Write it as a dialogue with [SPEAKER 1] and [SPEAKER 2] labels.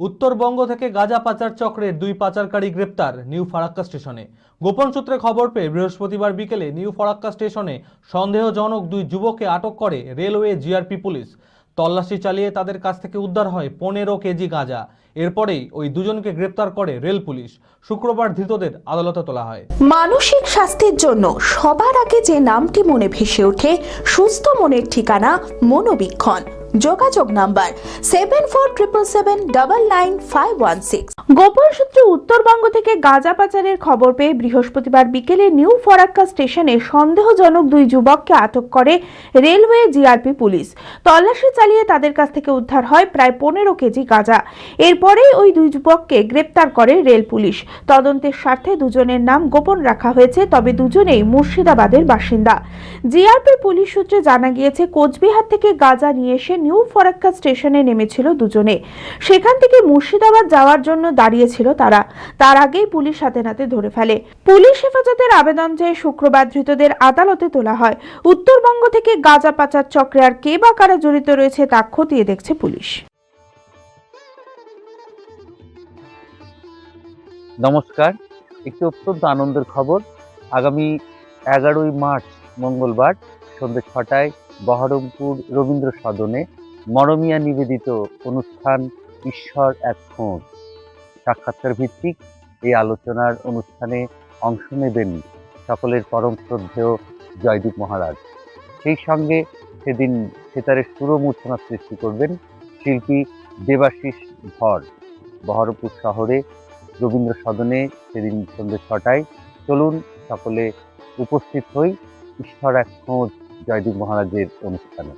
[SPEAKER 1] উত্তরবঙ্গ থেকে গাঁজা পাচার চক্রের দুই পাচারকারী গ্রেপ্তার নিউ ফারাক্কা স্টেশনে। গোপন সূত্রে খবর পেয়ে বৃহস্পতিবার বিকেলে নিউ ফারাক্কা স্টেশনে সন্দেহজনক দুই যুবককে আটক করে রেলওয়ে জিআরপি পুলিশ। তল্লাশি চালিয়ে তাদের কাছ থেকে উদ্ধার হয় পনেরো কেজি গাঁজা। এরপরেই ওই দুজনকে গ্রেপ্তার করে রেল পুলিশ। শুক্রবার ধৃতদের আদালতে তোলা হয়।
[SPEAKER 2] মানসিক স্বাস্থ্যের জন্য সবার আগে যে নামটি মনে ভেসে ওঠে, সুস্থ মনের ঠিকানা মনোবীক্ষণ। যোগাযোগ number seven four triple seven double nine five one six গোপন সূত্রে উত্তরবঙ্গ থেকে গাঁজা পাচারের খবর পেয়ে বৃহস্পতিবার বিকেলে নিউ ফরাক্কা স্টেশনে সন্দেহজনক দুই যুবককে আটক করে রেলওয়ে জিআরপি পুলিশ। তল্লাশি চালিয়ে তাদের কাছ থেকে উদ্ধার হয় প্রায় পনেরো কেজি গাঁজা। এরপরেই ওই দুই যুবককে গ্রেপ্তার করে রেল পুলিশ। তদন্তের স্বার্থে দুজনের নাম গোপন রাখা হয়েছে, তবে দুজনেই মুর্শিদাবাদের বাসিন্দা। জিআরপি পুলিশ সূত্রে জানা গিয়েছে, কোচবিহার থেকে গাঁজা নিয়ে এসে নিউ ফরাক্কা স্টেশনে নেমেছিল দুজনে। সেখান থেকে মুর্শিদাবাদ যাওয়ার জন্য দাঁড়িয়েছিল তারা। তার আগেই পুলিশ হাতে নাতে ধরে ফেলে। পুলিশ হেফাজতের আবেদন চেয়ে শুক্রবার ধৃতদের আদালতে তোলা হয়, উত্তরবঙ্গ থেকে গাঁজা পাচার চক্রে আর কে বা কারা জড়িত রয়েছে তা খতিয়ে দেখছে পুলিশ।
[SPEAKER 3] নমস্কার, একটি অত্যন্ত আনন্দের খবর। আগামী এগারোই মার্চ, মঙ্গলবার সন্ধ্যে ছটায় বহরমপুর রবীন্দ্র সদনে মরমিয়া নিবেদিত অনুষ্ঠান ঈশ্বর এক খোঁজ সাক্ষাৎকার ভিত্তিক এই আলোচনার অনুষ্ঠানে অংশ নেবেন সকলের পরম শ্রদ্ধেয় জয়দীপ মহারাজ। সেই সঙ্গে সেদিন সেতারের সুরমূর্ছনা সৃষ্টি করবেন শিল্পী দেবাশিস ধর। বহরমপুর শহরে রবীন্দ্র সদনে সেদিন সন্ধ্যে ছটায় চলুন সকলে উপস্থিত হই ঈশ্বর এক খোঁজ জয়দীপ মহারাজের অনুষ্ঠানে।